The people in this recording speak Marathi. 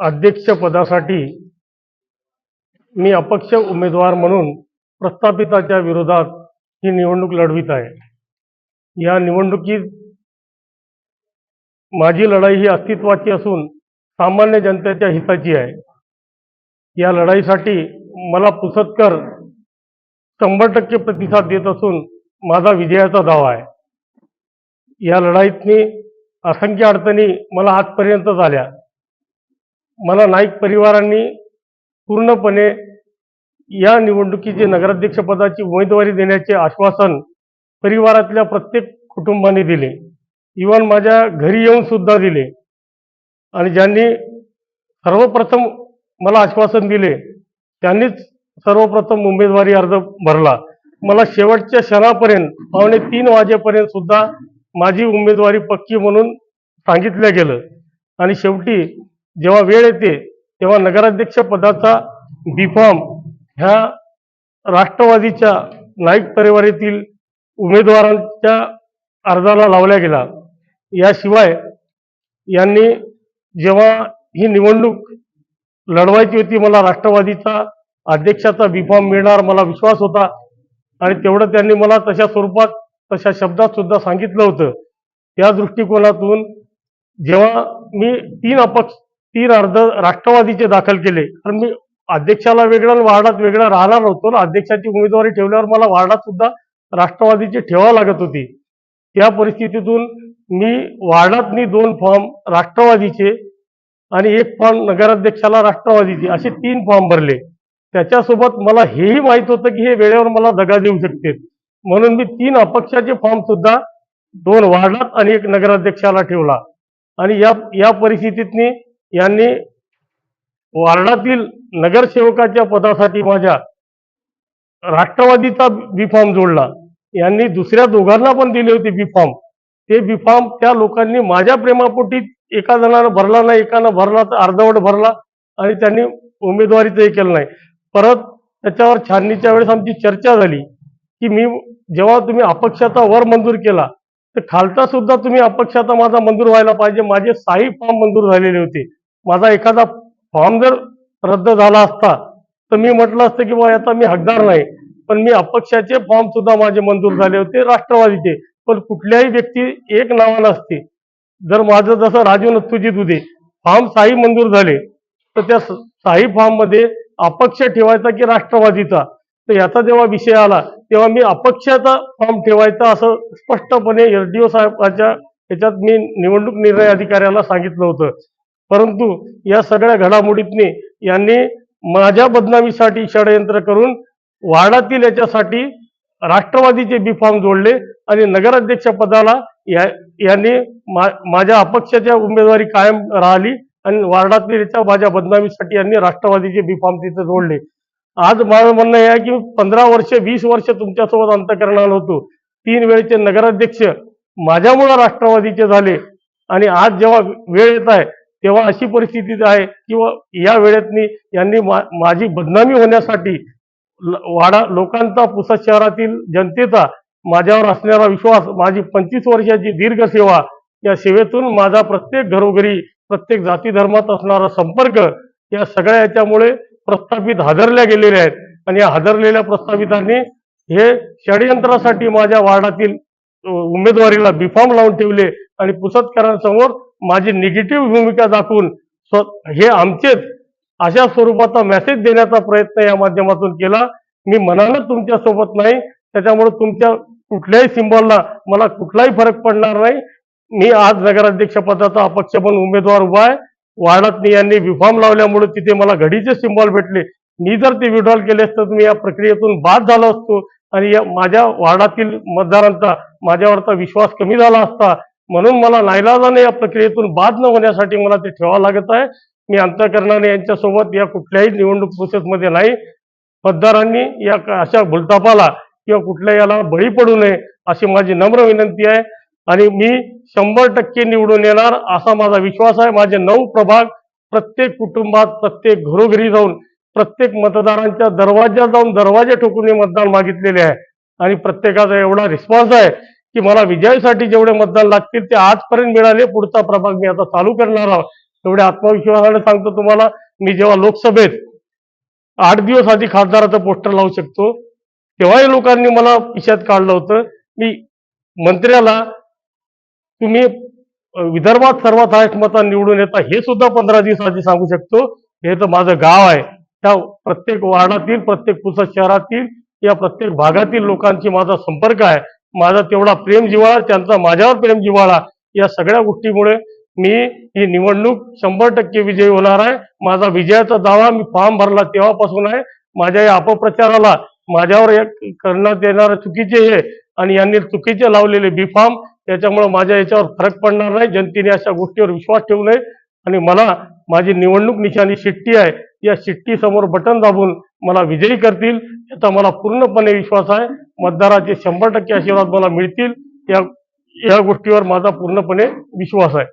अध्यक्षपदासाठी मी अपक्ष उमेदवार म्हणून प्रस्थापिताच्या विरोधात ही निवडणूक लढवित आहे. या निवडणुकीत माझी लढाई ही अस्तित्वाची असून सामान्य जनतेच्या हिताची आहे. या लढाईसाठी मला पुसतकर शंभर टक्के प्रतिसाद देत असून माझा विजयाचा दावा आहे. या लढाईतनी असंख्य अडचणी मला आजपर्यंत झाल्या. मला नाईक परिवारांनी पूर्णपणे या निवडणुकीचे नगराध्यक्षपदाची उमेदवारी देण्याचे आश्वासन परिवारातल्या प्रत्येक कुटुंबाने दिले. इवन माझ्या घरी येऊन सुद्धा दिले. आणि ज्यांनी सर्वप्रथम मला आश्वासन दिले त्यांनीच सर्वप्रथम उमेदवारी अर्ज भरला. मला शेवटच्या क्षणापर्यंत पावणे तीन वाजेपर्यंत सुद्धा माझी उमेदवारी पक्की म्हणून सांगितलं गेलं. आणि शेवटी जेव्हा वेळ येते तेव्हा नगराध्यक्ष पदाचा बीफॉर्म ह्या राष्ट्रवादीच्या नाईक परिवारातील उमेदवारांच्या अर्जाला लावला गेला. याशिवाय यांनी जेव्हा ही निवडणूक लढवायची होती मला राष्ट्रवादीचा अध्यक्षाचा बीफॉर्म मिळणार मला विश्वास होता आणि तेवढं त्यांनी मला तशा स्वरूपात तशा शब्दात सुद्धा सांगितलं होतं. त्या दृष्टिकोनातून जेव्हा मी तीन अपक्ष तीन अर्ज राष्ट्रवादीचे दाखल केले. कारण मी अध्यक्षाला वेगळं आणि वार्डात वेगळं राहणार नव्हतो ना अध्यक्षाची उमेदवारी ठेवल्यावर मला वार्डात सुद्धा राष्ट्रवादीची ठेवावं लागत होती. त्या परिस्थितीतून मी वार्डातनी दोन फॉर्म राष्ट्रवादीचे आणि एक फॉर्म नगराध्यक्षाला राष्ट्रवादीचे असे तीन फॉर्म भरले. त्याच्यासोबत मला हेही माहीत होतं की हे वेळेवर मला दगा देऊ शकते म्हणून मी तीन अपक्षाचे फॉर्म सुद्धा दोन वार्डात आणि एक नगराध्यक्षाला ठेवला. आणि या या परिस्थितीतनी यांनी वार्डातील नगरसेवकाच्या पदासाठी माझ्या राष्ट्रवादीचा बी फॉर्म जोडला. यांनी दुसऱ्या दोघांना पण दिले होते बी फॉर्म ते बी फॉर्म त्या लोकांनी माझ्या प्रेमापोटी एका जणानं भरला नाही एकानं भरला तर अर्धवट भरला आणि त्यांनी उमेदवारीचंही केलं नाही. परत त्याच्यावर छाननीच्या वेळेस आमची चर्चा झाली की मी जेव्हा तुम्ही अपक्षाचा वर मंजूर केला तर खालचा सुद्धा तुम्ही अपक्षाचा माझा मंजूर व्हायला पाहिजे. माझे साई फॉर्म मंजूर झालेले होते. माझा एखादा फॉर्म जर रद्द झाला असता तर मी म्हटलं असतं की बाबा याचा मी हकदार नाही. पण मी अपक्षाचे फॉर्म सुद्धा माझे मंजूर झाले होते राष्ट्रवादीचे. पण कुठल्याही व्यक्ती एक नावानं असते जर माझं जसं राजू नथुजी दुधे फॉर्म साई मंजूर झाले तर त्या साई फॉर्ममध्ये अपक्ष ठेवायचा की राष्ट्रवादीचा? तर याचा जेव्हा विषय आला तेव्हा मी अपक्षाचा फॉर्म ठेवायचा असं स्पष्टपणे एसडीओ साहेबाच्या याच्यात मी निवडणूक निर्णय अधिकाऱ्याला सांगितलं होतं. परंतु या सगळ्या घडामोडीतने यांनी माझ्या बदनामीसाठी षडयंत्र करून वार्डातील याच्यासाठी राष्ट्रवादीचे बी फॉर्म जोडले आणि नगराध्यक्ष पदाला या यांनी मा- माझ्या अपक्षाच्या उमेदवारी कायम राहिली आणि वार्डातील याच्या माझ्या बदनामीसाठी यांनी राष्ट्रवादीचे बी फॉर्म तिथे जोडले. आज माझं म्हणणं हे आहे की पंधरा वर्ष वीस वर्ष तुमच्यासोबत अंतकरणाला होतो. तीन वेळचे नगराध्यक्ष माझ्यामुळं राष्ट्रवादीचे झाले आणि आज जेव्हा वेळ येत आहे तेव्हा अशी परिस्थिती आहे किंवा या वेळेतनी यांनी मा- माझी बदनामी होण्यासाठी ल- वाडा लोकांचा पुसद शहरातील जनतेचा माझ्यावर असणारा विश्वास माझी पंचवीस वर्षाची दीर्घ सेवा या सेवेतून माझा प्रत्येक घरोघरी प्रत्येक जाती धर्मात असणारा संपर्क या सगळ्या याच्यामुळे प्रस्थापित हादरल्या गेलेल्या आहेत. आणि या हादरलेल्या प्रस्थापितांनी हे षडयंत्रासाठी माझ्या वार्डातील उमेदवारीला बिफॉर्म लावून ठेवले आणि पुसदकरांसमोर माझी निगेटिव्ह भूमिका दाखवून स्व- हे आमचेच अशा स्वरूपाचा मेसेज देण्याचा प्रयत्न या माध्यमातून केला. मी मनानं तुमच्यासोबत नाही. त्याच्यामुळे तुमच्या कुठल्याही सिम्बॉलला मला कुठलाही फरक पडणार नाही. मी आज नगराध्यक्ष पदाचा अपक्ष म्हणून उमेदवार उभा आहे. वार्डात यांनी विफॉर्म लावल्यामुळे तिथे मला घडीचे सिम्बॉल भेटले. मी जर ते विड्रॉल केले असतं तर मी या प्रक्रियेतून बाद झालो असतो. आणि या माझ्या वार्डातील मतदारांचा माझ्यावरचा विश्वास कमी झाला असता म्हणून मला नाईलाजाने या प्रक्रियेतून बाद न होण्यासाठी मला ते ठेवावं लागत आहे. मी अंतकरणाने यांच्यासोबत या कुठल्याही निवडणूक प्रोसेसमध्ये नाही. मतदारांनी या अशा भुलतापाला किंवा कुठल्या याला बळी पडू नये अशी माझी नम्र विनंती आहे. आणि मी शंभर टक्के निवडून येणार असा माझा विश्वास आहे. माझे नऊ प्रभाग प्रत्येक कुटुंबात प्रत्येक घरोघरी जाऊन प्रत्येक मतदारांच्या दरवाज्यात जाऊन दरवाजे ठोकून हे मतदान मागितलेले आहे. आणि प्रत्येकाचा एवढा रिस्पॉन्स आहे की मला विजयासाठी जेवढे मतदान लागतील ते आजपर्यंत मिळाले पुढचा प्रभाग मी आता चालू करणार आहोत. एवढ्या आत्मविश्वासाने सांगतो तुम्हाला मी जेव्हा लोकसभेत आठ दिवस आधी खासदाराचं पोस्टर लावू शकतो तेव्हाही लोकांनी मला पिशात काढलं होतं. मी मंत्र्याला तुम्ही विदर्भात सर्वात हायस्ट मतांनी निवडून येता हे सुद्धा पंधरा दिवस आधी सांगू शकतो. हे तर माझं गाव आहे. त्या प्रत्येक वार्डातील प्रत्येक पुसद शहरातील या प्रत्येक भागातील लोकांची माझा संपर्क आहे. माझा तेवढा प्रेम जिव्हाळा त्यांचा माझ्यावर प्रेम जिव्हाळा या सगळ्या गोष्टीमुळे मी ही निवडणूक शंभर टक्के विजयी होणार आहे. माझा विजयाचा दावा मी फॉर्म भरला तेव्हापासून आहे. माझ्या या अपप्रचाराला माझ्यावर एक करण्यात येणारे चुकीचे हे आणि यांनी चुकीचे लावलेले बी फॉर्म त्याच्यामुळे माझ्या याच्यावर फरक पडणार नाही. जनतेने अशा गोष्टीवर विश्वास ठेवू नये आणि मला माझी निवडणूक निशाणी शिट्टी आहे. या शिट्टी समोर बटन दाबून मला विजयी करतील याचा मला पूर्णपणे विश्वास आहे. मतदाराचे शंभर टक्के आशीर्वाद मला मिळतील. या या गोष्टीवर माझा पूर्णपणे विश्वास आहे.